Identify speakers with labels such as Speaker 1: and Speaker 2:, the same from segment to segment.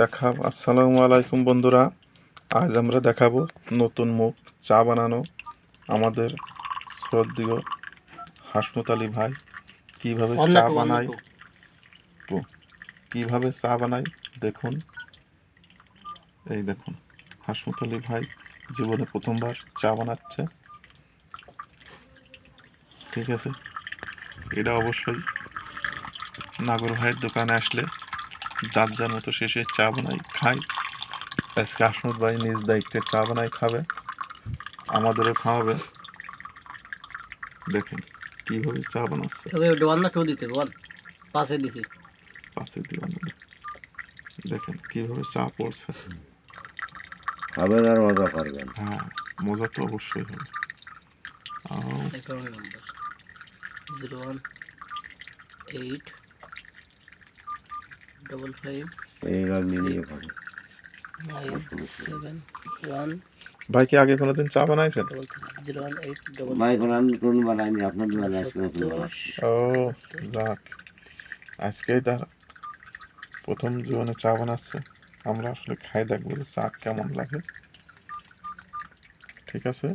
Speaker 1: দেখাব। আসসালামু আলাইকুম বন্ধুরা আজ আমরা দেখাবো নতুন মুখ চা বানানো আমাদের শ্রদ্ধীয় হাসমত আলী ভাই। কীভাবে চা বানায় কীভাবে চা বানায় দেখুন। এই দেখুন হাসমত আলী ভাই জীবনে প্রথমবার চা বানাচ্ছে। ঠিক আছে? এটা অবশ্যই নাগর ভাইয়ের দোকানে আসলে যার যার মতো শেষে চা বানাই খাই আজকে আসমত ভাই নিজ দায়িত্বে চা বানাই খাবে আমাদেরও খাওয়াবে। দেখেন কীভাবে চা বানাচ্ছে।
Speaker 2: ওকে ওয়ান টু দিতে ওয়ান পাশে দিছি।
Speaker 1: পাশে দিলাম দেখেন কীভাবে চা পড়ছে।
Speaker 3: খাবেন আর মজা করবেন।
Speaker 1: হ্যাঁ মজা তো অবশ্যই হবে।
Speaker 2: Zero one eight. Double five
Speaker 3: এইবার মিলিয়ে
Speaker 1: ভাই কি আগে কোনোদিন চা বানাইছেন?
Speaker 3: ভাই কোনো বানাইনি আপনার দোকানে আজকে।
Speaker 1: ও যাক। আজকেই তার প্রথম জীবনে চা বানাচ্ছে। আমরা আসলে খাই দেখব চা কেমন লাগে। ঠিক আছে?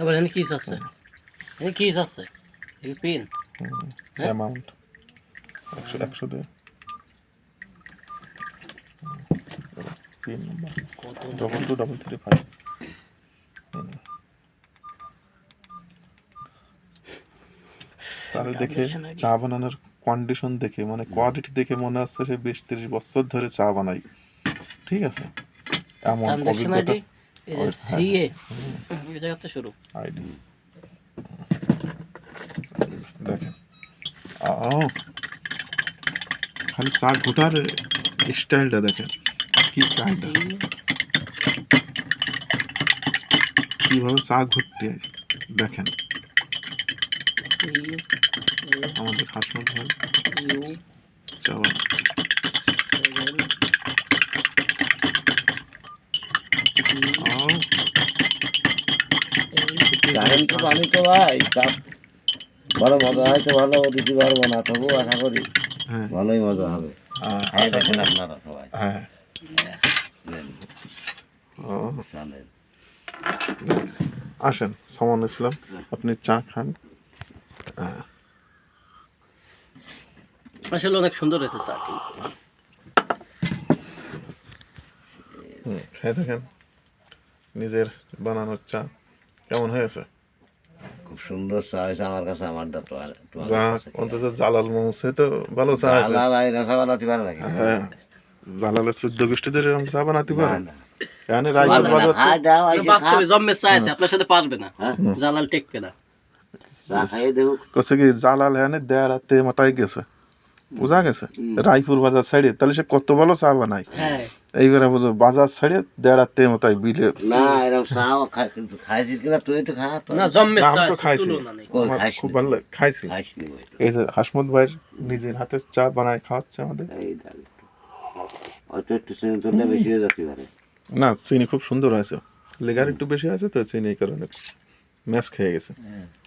Speaker 2: এবার এখানে কিস আছে। এখানে কিস আছে। এই পিন হ্যাঁ?
Speaker 1: অ্যামাউন্ট একশো একশো দিয়ে তিন নম্বর double two double three five তাহলে দেখে চা বানানোর কন্ডিশন দেখে মানে কোয়ালিটি দেখে মনে হচ্ছে সে বিশ তিরিশ বছর ধরে চা বানাই ঠিক আছে? এমন অভিজ্ঞতা
Speaker 2: আইডি এই যে সিএ এই জায়গাতে শুরু।
Speaker 1: আইডি। দেখেন। আও খালি চা ঘোটার স্টাইলটা দেখেন কি চাইটা কীভাবে চা ঘুরতে দেখেন। আমাদের হাসমত ভাই।
Speaker 2: ইউ।
Speaker 1: চা বানায়।
Speaker 2: সেভেন
Speaker 1: আও,
Speaker 3: জানেন তো পানি তো ভাই বড় মজা হয়তো ভালো দিতে পারব না তবু আশা করি। ভালোই মজা হবে।
Speaker 1: আহ,
Speaker 3: খাই দেখেন আপনারা সবাই।
Speaker 1: হ্যাঁ। আসেন সামান ইসলাম আপনি চা খান। হ্যাঁ।
Speaker 2: আসলে অনেক সুন্দর হয়েছে
Speaker 1: হুম, খেয়ে দেখেন। নিজের বানানোর চা। কেমন হয়েছে?
Speaker 3: খুব সুন্দর চা হয়েছে আমার কাছে আমারটা তো আর?
Speaker 1: অন্তত জালাল মৌসে তো ভালো চা আছে
Speaker 3: জালাল আইনা চা বানাতে পারে নাকি
Speaker 1: হ্যাঁ জালালের চোদ্দ গোষ্ঠীদের এরকম চা বানাতে পারে
Speaker 3: না।
Speaker 1: এখানে বাজার।
Speaker 2: বাস্তবে চা আছে আপনার সাথে পারবে
Speaker 3: হ্যাঁ?
Speaker 2: জালাল টেকবে না
Speaker 3: চা খাইয়ে দেখুক
Speaker 1: কছে কি জালাল হ্যাঁ দেড়াতে মাথায় গেছে বুঝা গেছে? রায়পুর বাজার সাইডে। তাহলে সে কত ভালো চা বানায়?
Speaker 2: হ্যাঁ।
Speaker 1: এইবারে বুঝো বাজার সাইডে দেড়াতে মাথায় বিলে।
Speaker 3: না এরকম চাও খাই কিন্তু খাইছিস কিনা তুই একটু খা তো।
Speaker 2: না চা
Speaker 1: তো খাইছি। খুব ভালো লাগে খাইছি।
Speaker 3: তো।
Speaker 1: এই যে হাসমত ভাইয়ের নিজের হাতে চা বানায় খাওয়াচ্ছে আমাদের।
Speaker 3: এই। একটু। চিনি বেশি হয়ে
Speaker 1: না চিনি খুব সুন্দর হয়েছে। লেগার একটু বেশি আছে তো চিনি এই কারণে ম্যাচ খেয়ে গেছে।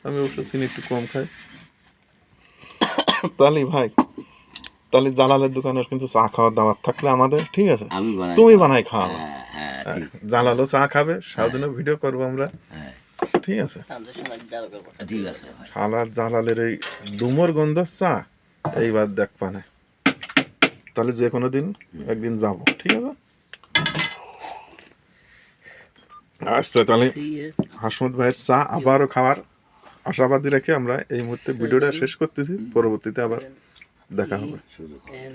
Speaker 1: আমি অবশ্য চিনি একটু কম খাই। তাহলে ভাই তাহলে জালালের দোকানের কিন্তু চা খাওয়ার দাওয়াত থাকলে আমাদের ঠিক আছে? তুমি বানাই খাওয়া
Speaker 3: হ্যাঁ হ্যাঁ
Speaker 1: জালালও চা খাবে সারাদিনও ভিডিও করব আমরা।
Speaker 3: হ্যাঁ।
Speaker 1: ঠিক আছে? শালার জালালের এই ডুমোর গন্ধ চা এইবার দেখ পানে। তাহলে যে কোনো দিন একদিন যাব ঠিক আছে? আচ্ছা তাহলে হাসমত ভাইয়ের চা আবারও খাওয়ার আশাবাদী রেখে আমরা এই মুহূর্তে ভিডিওটা শেষ করতেছি। পরবর্তীতে আবার দেখা হবে
Speaker 3: শুধু
Speaker 2: এন